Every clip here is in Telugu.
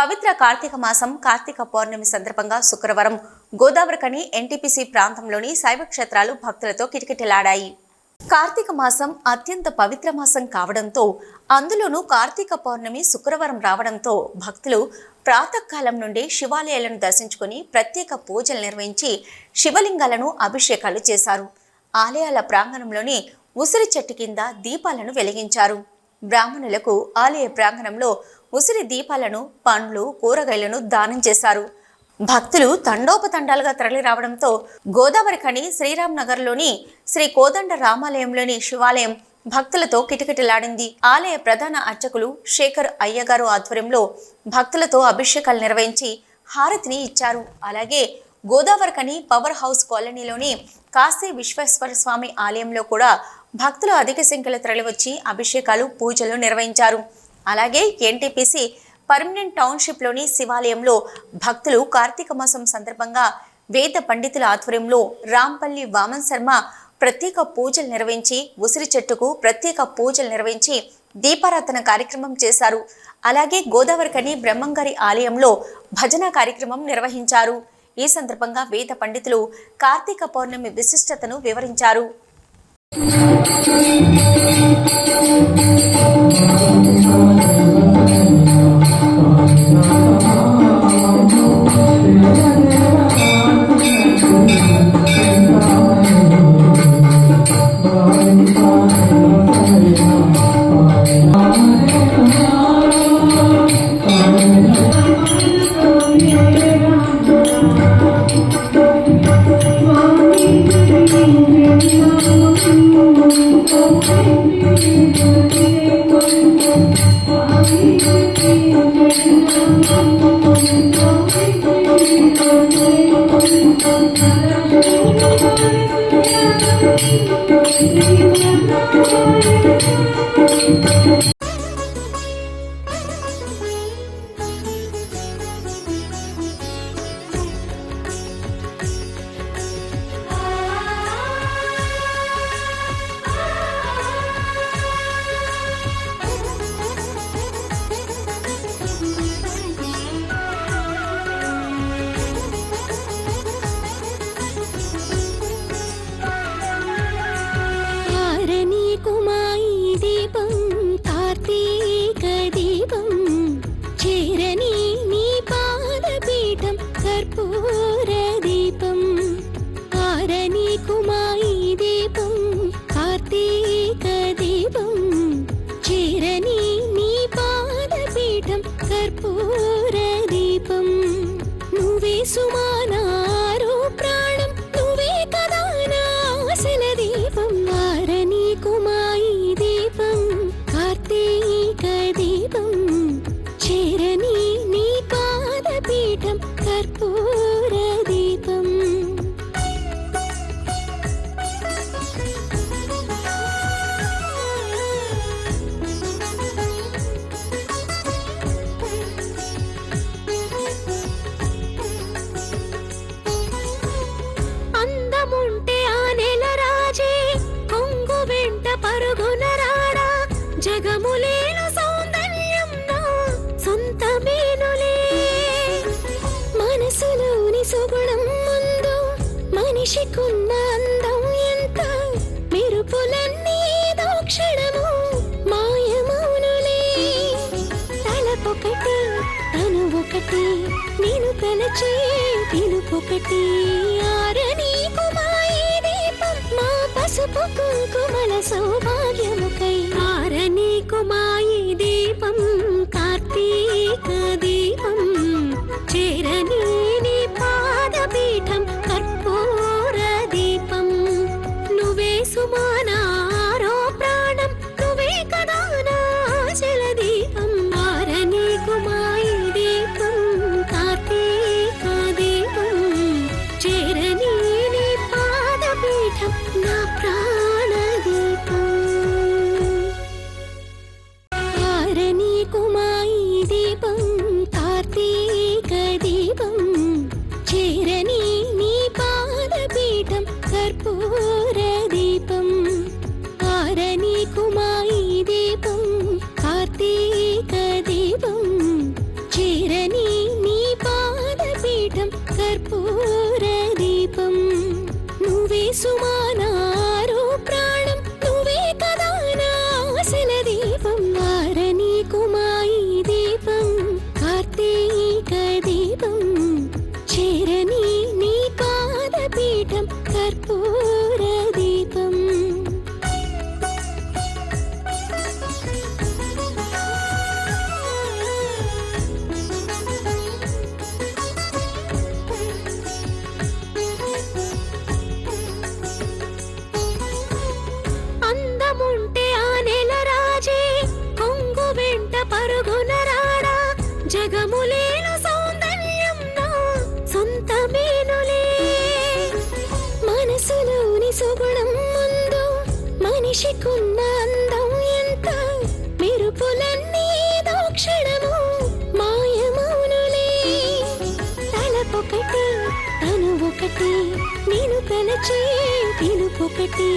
పవిత్ర కార్తీక మాసం కార్తీక పౌర్ణమి సందర్భంగా శుక్రవారం గోదావరికని ఎన్టీపీసీ ప్రాంతంలోని శైవ క్షేత్రాలు భక్తులతో కిటకిటలాడాయి. కార్తీక మాసం అత్యంత పవిత్ర మాసం కావడంతో అందులోనూ కార్తీక పౌర్ణమి శుక్రవారం రావడంతో భక్తులు ప్రాతకాలం నుండి శివాలయాలను దర్శించుకుని ప్రత్యేక పూజలు నిర్వహించి శివలింగాలను అభిషేకాలు చేశారు. ఆలయాల ప్రాంగణంలోని ఉసిరి చెట్టు కింద దీపాలను వెలిగించారు. బ్రాహ్మణులకు ఆలయ ప్రాంగణంలో ఉసిరి దీపాలను పండ్లు కూరగాయలను దానం చేశారు. భక్తులు తండోపతండాలుగా తరలి రావడంతో గోదావరి ఖని శ్రీరామ్ నగర్లోని శ్రీ కోదండ రామాలయంలోని శివాలయం భక్తులతో కిటకిటలాడింది. ఆలయ ప్రధాన అర్చకులు శేఖర్ అయ్యగారు ఆధ్వర్యంలో భక్తులతో అభిషేకాలు నిర్వహించి హారతిని ఇచ్చారు. అలాగే గోదావరికని పవర్ హౌస్ కాలనీలోని కాశీ విశ్వేశ్వర స్వామి ఆలయంలో కూడా భక్తులు అధిక సంఖ్యలో తరలివచ్చి అభిషేకాలు పూజలు నిర్వహించారు. అలాగే ఎన్టీపీసీ పర్మనెంట్ టౌన్షిప్లోని శివాలయంలో భక్తులు కార్తీక మాసం సందర్భంగా వేద పండితుల ఆధ్వర్యంలో రాంపల్లి వామన్ శర్మ ప్రత్యేక పూజలు నిర్వహించి ఉసిరి చెట్టుకు ప్రత్యేక పూజలు నిర్వహించి దీపారాధన కార్యక్రమం చేశారు. అలాగే గోదావరికని బ్రహ్మంగారి ఆలయంలో భజన కార్యక్రమం నిర్వహించారు. ఈ సందర్భంగా వేద పండితులు కార్తీక పౌర్ణమి విశిష్టతను వివరించారు. Thank you. cuerpo. నేను కలచే పిలుపొకటి ఆరని కుమాయి దీపం మా పసుపు కుంకుమల సౌభాగ్యముకై. ఆరని కుమాయి దీపం కార్తీక దీపం చేరని మనిషికున్న అందం ఎంత? మెరుపులన్నీ దోక్షణము మాయమౌనులే. తలపొకటి తను ఒకటి నేను కలచే పిలుపొకటి.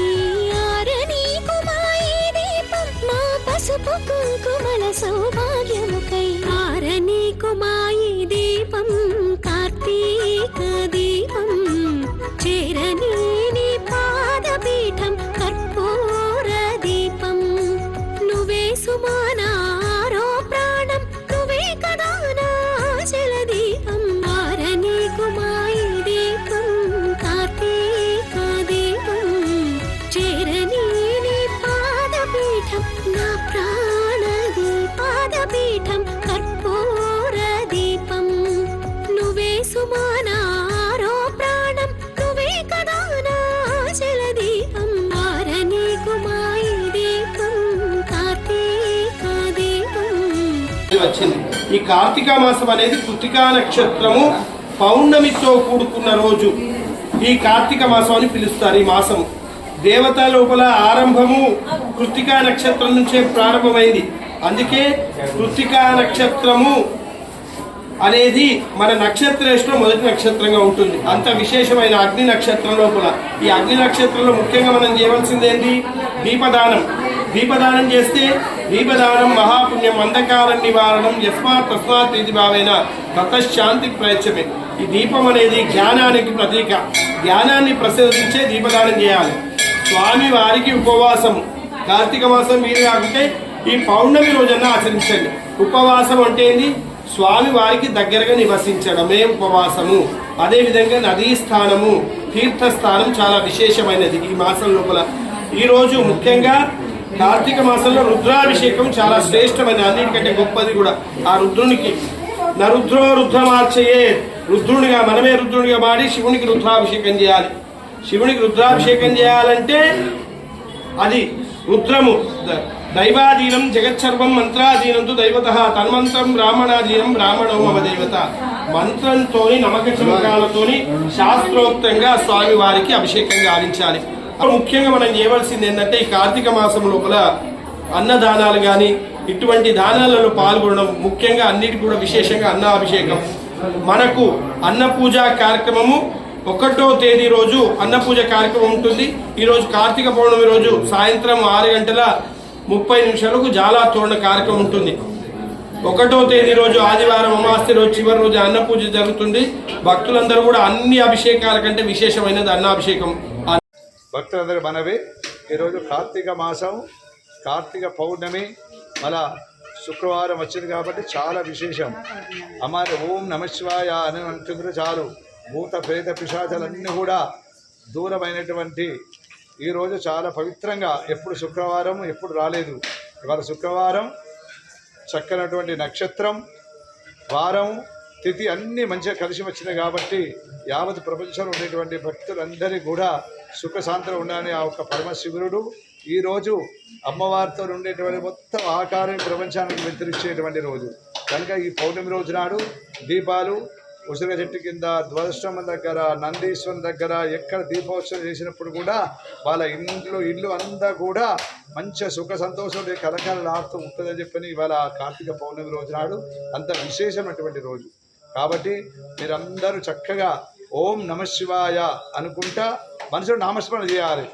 ఆరని కుమాయి దీపం మా పసుపు కుంకుమల సౌభాగ్యముకై. వచ్చింది. ఈ కార్తీక మాసం అనేది కృతికా నక్షత్రము పౌర్ణమితో కూడుకున్న రోజు. ఈ కార్తీక మాసం అని పిలుస్తారు ఈ మాసము. దేవత లోపల ఆరంభము కృతికా నక్షత్రం నుంచే ప్రారంభమైంది. అందుకే కృతికా నక్షత్రము అనేది మన నక్షత్రేష్లో మొదటి నక్షత్రంగా ఉంటుంది. అంత విశేషమైన అగ్ని నక్షత్రం లోపల. ఈ అగ్ని నక్షత్రంలో ముఖ్యంగా మనం చేయవలసింది ఏంటి? దీపదానం. దీపదానం చేస్తే దీపదానం మహాపుణ్యం అంధకార నివారణం యస్మాత్ తస్మాత్ ఇది భావైన తతశాంతి ప్రయత్నమే. ఈ దీపం అనేది జ్ఞానానికి ప్రతీక. జ్ఞానాన్ని ప్రసాదించే దీపదానం చేయాలి. స్వామి వారికి ఉపవాసం కార్తీక మాసం మీరు కాకుంటే ఈ పౌర్ణమి రోజున ఆచరించండి. ఉపవాసం అంటే ఏంది? స్వామి వారికి దగ్గరగా నివసించడమే ఉపవాసము. అదేవిధంగా నదీ స్థానము తీర్థస్థానం చాలా విశేషమైనది ఈ మాసం లోపల. ఈరోజు ముఖ్యంగా కార్తీక మాసంలో రుద్రాభిషేకం చాలా శ్రేష్టమైన అన్నిటికంటే గొప్పది కూడా. ఆ రుద్రునికి నరుద్రో రుద్రమార్చయే. రుద్రునిగా మనమే రుద్రునిగా మాడి శివునికి రుద్రాభిషేకం చేయాలి. శివునికి రుద్రాభిషేకం చేయాలంటే అది రుద్రము. దైవాధీనం జగత్సర్వం మంత్రాధీనంతో దైవత తన్మంత్రం బ్రాహ్మణాధీనం బ్రాహ్మణో మమ దేవత. మంత్రంతోని నమక చమకాలతోని శాస్త్రోక్తంగా స్వామి వారికి అభిషేకం గావించాలి ముఖ్యంగా మనం చేయవలసింది ఏంటంటే ఈ కార్తీక మాసం లోపల అన్నదానాలు కానీ ఇటువంటి దానాలలో పాల్గొనడం ముఖ్యంగా అన్నిటి కూడా విశేషంగా అన్నాభిషేకం మనకు అన్న పూజ కార్యక్రమము ఒకటో తేదీ రోజు అన్న పూజ కార్యక్రమం ఉంటుంది. ఈరోజు కార్తీక పౌర్ణమి రోజు సాయంత్రం ఆరు గంటల ముప్పై నిమిషాలకు జాలా తోరణ కార్యక్రమం ఉంటుంది. ఒకటో తేదీ రోజు ఆదివారం అమాస్తి రోజు చివరి రోజు అన్న పూజ జరుగుతుంది. భక్తులందరూ కూడా అన్ని అభిషేకాల కంటే విశేషమైనది అన్నాభిషేకం భక్తులందరూ మనవి. ఈరోజు కార్తీక మాసం కార్తీక పౌర్ణమి మళ్ళా శుక్రవారం వచ్చింది కాబట్టి చాలా విశేషం. అమ్మారి ఓం నమశివాయ అని అంటుండ్రు చాలు. భూత ప్రేత పిశాచాలన్నీ కూడా దూరమైనటువంటి ఈరోజు చాలా పవిత్రంగా. ఎప్పుడు శుక్రవారం ఎప్పుడు రాలేదు. ఇవాళ శుక్రవారం చక్కనటువంటి నక్షత్రం వారం తిథి అన్నీ మంచిగా కలిసి వచ్చినాయి కాబట్టి యావత్ ప్రపంచంలో ఉండేటువంటి భక్తులందరికీ కూడా సుఖశాంతులు ఉండాలని ఆ ఒక్క పరమశివుడు ఈరోజు అమ్మవారితో ఉండేటువంటి మొత్తం ఆకారం ప్రపంచానికి వెంతరించేటువంటి రోజు. కనుక ఈ పౌర్ణమి రోజు నాడు దీపాలు ఉసిరిగ చెట్టు కింద ధ్వజస్తంభం దగ్గర నందీశ్వరం దగ్గర ఎక్కడ దీపోత్సవం చేసినప్పుడు కూడా వాళ్ళ ఇంట్లో ఇల్లు అంతా కూడా మంచి సుఖ సంతోషం కలకలలాడుతూ ఉంటుందని చెప్పని ఇవాళ కార్తీక పౌర్ణమి రోజు నాడు అంత విశేషమైనటువంటి రోజు. కాబట్టి మీరందరూ చక్కగా ఓం నమ శివాయ అనుకుంటా మనసులో నామస్మరణ చేయాలి.